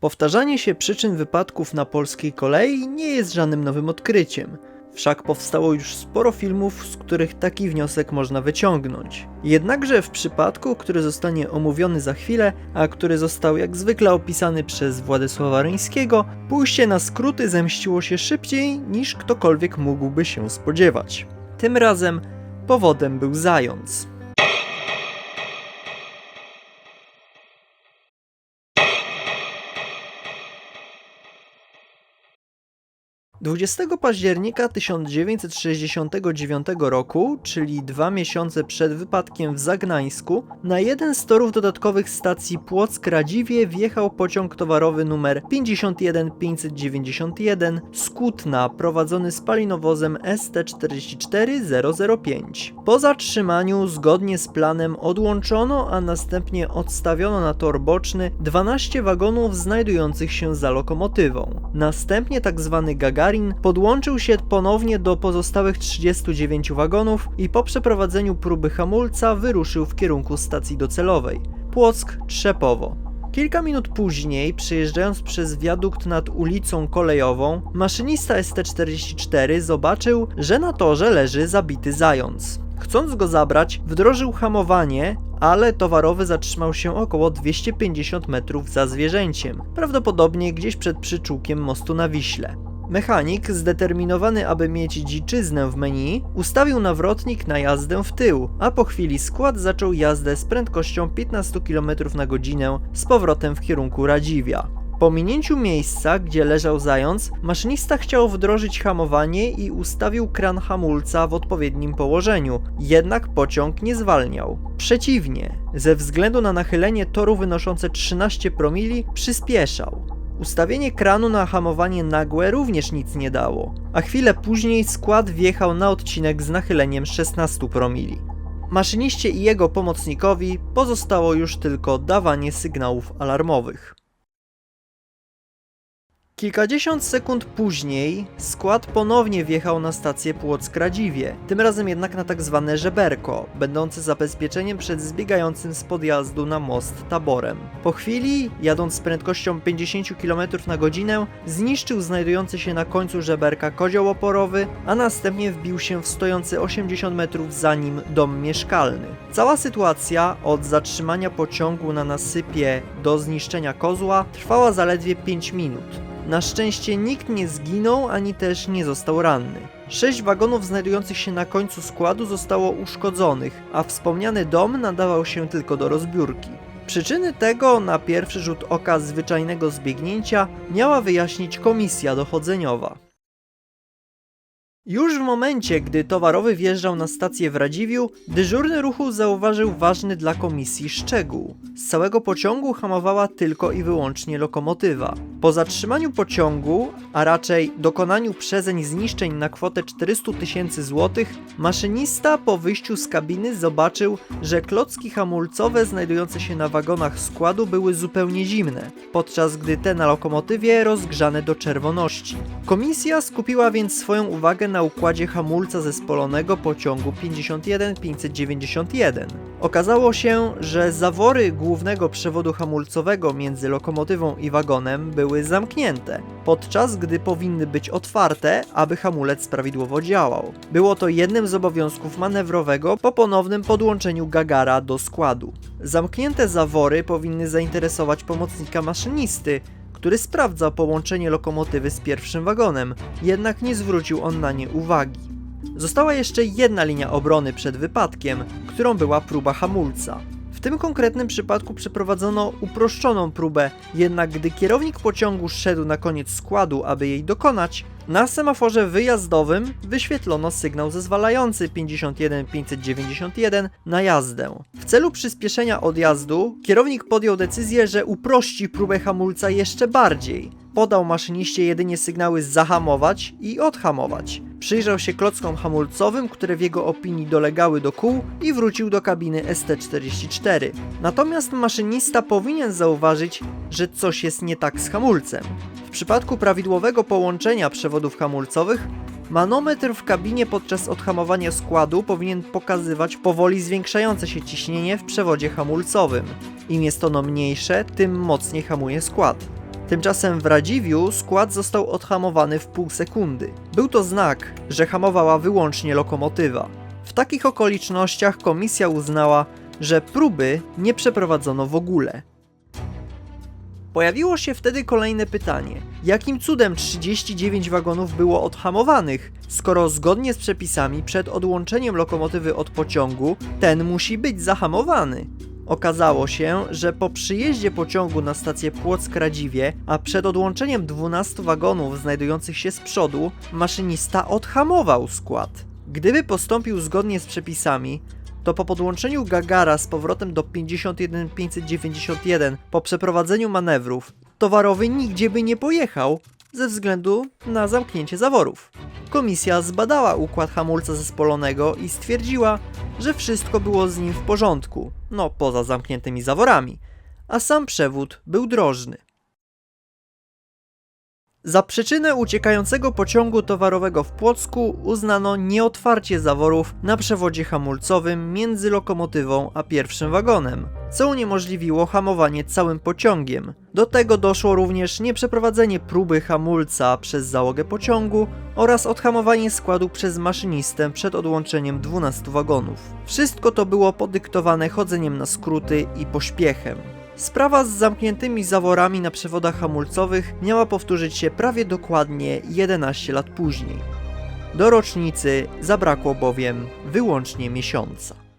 Powtarzanie się przyczyn wypadków na polskiej kolei nie jest żadnym nowym odkryciem. Wszak powstało już sporo filmów, z których taki wniosek można wyciągnąć. Jednakże w przypadku, który zostanie omówiony za chwilę, a który został jak zwykle opisany przez Władysława Ryńskiego, pójście na skróty zemściło się szybciej niż ktokolwiek mógłby się spodziewać. Tym razem powodem był zając. 20 października 1969 roku, czyli dwa miesiące przed wypadkiem w Zagnańsku, na jeden z torów dodatkowych stacji Płock-Radziwie wjechał pociąg towarowy numer 51591 z Kutna, prowadzony spalinowozem ST44005. Po zatrzymaniu, zgodnie z planem, odłączono, a następnie odstawiono na tor boczny 12 wagonów znajdujących się za lokomotywą. Następnie tzw. Gagarin podłączył się ponownie do pozostałych 39 wagonów i po przeprowadzeniu próby hamulca wyruszył w kierunku stacji docelowej Płock Trzepowo. Kilka minut później, przejeżdżając przez wiadukt nad ulicą kolejową, maszynista ST-44 zobaczył, że na torze leży zabity zając. Chcąc go zabrać, wdrożył hamowanie, ale towarowy zatrzymał się około 250 metrów za zwierzęciem, prawdopodobnie gdzieś przed przyczółkiem mostu na Wiśle. Mechanik, zdeterminowany, aby mieć dziczyznę w menu, ustawił nawrotnik na jazdę w tył, a po chwili skład zaczął jazdę z prędkością 15 km na godzinę z powrotem w kierunku Radziwia. Po minięciu miejsca, gdzie leżał zając, maszynista chciał wdrożyć hamowanie i ustawił kran hamulca w odpowiednim położeniu, jednak pociąg nie zwalniał. Przeciwnie, ze względu na nachylenie toru wynoszące 13 promili, przyspieszał. Ustawienie kranu na hamowanie nagłe również nic nie dało, a chwilę później skład wjechał na odcinek z nachyleniem 16 promili. Maszyniście i jego pomocnikowi pozostało już tylko dawanie sygnałów alarmowych. Kilkadziesiąt sekund później skład ponownie wjechał na stację Płock-Radziwie, tym razem jednak na tak zwane żeberko, będące zabezpieczeniem przed zbiegającym z podjazdu na most taborem. Po chwili, jadąc z prędkością 50 km na godzinę, zniszczył znajdujący się na końcu żeberka kozioł oporowy, a następnie wbił się w stojący 80 metrów za nim dom mieszkalny. Cała sytuacja od zatrzymania pociągu na nasypie do zniszczenia kozła trwała zaledwie 5 minut. Na szczęście nikt nie zginął ani też nie został ranny. Sześć wagonów znajdujących się na końcu składu zostało uszkodzonych, a wspomniany dom nadawał się tylko do rozbiórki. Przyczyny tego, na pierwszy rzut oka zwyczajnego zbiegnięcia, miała wyjaśnić komisja dochodzeniowa. Już w momencie, gdy towarowy wjeżdżał na stację w Radziwiu, dyżurny ruchu zauważył ważny dla komisji szczegół. Z całego pociągu hamowała tylko i wyłącznie lokomotywa. Po zatrzymaniu pociągu, a raczej dokonaniu przezeń zniszczeń na kwotę 400 tysięcy złotych, maszynista po wyjściu z kabiny zobaczył, że klocki hamulcowe znajdujące się na wagonach składu były zupełnie zimne, podczas gdy te na lokomotywie rozgrzane do czerwoności. Komisja skupiła więc swoją uwagę na układzie hamulca zespolonego pociągu 51591. Okazało się, że zawory głównego przewodu hamulcowego między lokomotywą i wagonem były zamknięte, podczas gdy powinny być otwarte, aby hamulec prawidłowo działał. Było to jednym z obowiązków manewrowego po ponownym podłączeniu Gagara do składu. Zamknięte zawory powinny zainteresować pomocnika maszynisty, który sprawdza połączenie lokomotywy z pierwszym wagonem, jednak nie zwrócił on na nie uwagi. Została jeszcze jedna linia obrony przed wypadkiem, którą była próba hamulca. W tym konkretnym przypadku przeprowadzono uproszczoną próbę, jednak gdy kierownik pociągu szedł na koniec składu, aby jej dokonać, na semaforze wyjazdowym wyświetlono sygnał zezwalający 51591 na jazdę. W celu przyspieszenia odjazdu kierownik podjął decyzję, że uprości próbę hamulca jeszcze bardziej. Podał maszyniście jedynie sygnały zahamować i odhamować. Przyjrzał się klockom hamulcowym, które w jego opinii dolegały do kół i wrócił do kabiny ST44. Natomiast maszynista powinien zauważyć, że coś jest nie tak z hamulcem. W przypadku prawidłowego połączenia przewodów hamulcowych, manometr w kabinie podczas odhamowania składu powinien pokazywać powoli zwiększające się ciśnienie w przewodzie hamulcowym. Im jest ono mniejsze, tym mocniej hamuje skład. Tymczasem w Radziwiu skład został odhamowany w pół sekundy. Był to znak, że hamowała wyłącznie lokomotywa. W takich okolicznościach komisja uznała, że próby nie przeprowadzono w ogóle. Pojawiło się wtedy kolejne pytanie: jakim cudem 39 wagonów było odhamowanych, skoro zgodnie z przepisami przed odłączeniem lokomotywy od pociągu ten musi być zahamowany? Okazało się, że po przyjeździe pociągu na stację Płock-Radziwie, a przed odłączeniem 12 wagonów znajdujących się z przodu, maszynista odhamował skład. Gdyby postąpił zgodnie z przepisami, to po podłączeniu Gagara z powrotem do 51591 po przeprowadzeniu manewrów, towarowy nigdzie by nie pojechał ze względu na zamknięcie zaworów. Komisja zbadała układ hamulca zespolonego i stwierdziła, że wszystko było z nim w porządku, no poza zamkniętymi zaworami, a sam przewód był drożny. Za przyczynę uciekającego pociągu towarowego w Płocku uznano nieotwarcie zaworów na przewodzie hamulcowym między lokomotywą a pierwszym wagonem, co uniemożliwiło hamowanie całym pociągiem. Do tego doszło również nieprzeprowadzenie próby hamulca przez załogę pociągu oraz odhamowanie składu przez maszynistę przed odłączeniem 12 wagonów. Wszystko to było podyktowane chodzeniem na skróty i pośpiechem. Sprawa z zamkniętymi zaworami na przewodach hamulcowych miała powtórzyć się prawie dokładnie 11 lat później. Do rocznicy zabrakło bowiem wyłącznie miesiąca.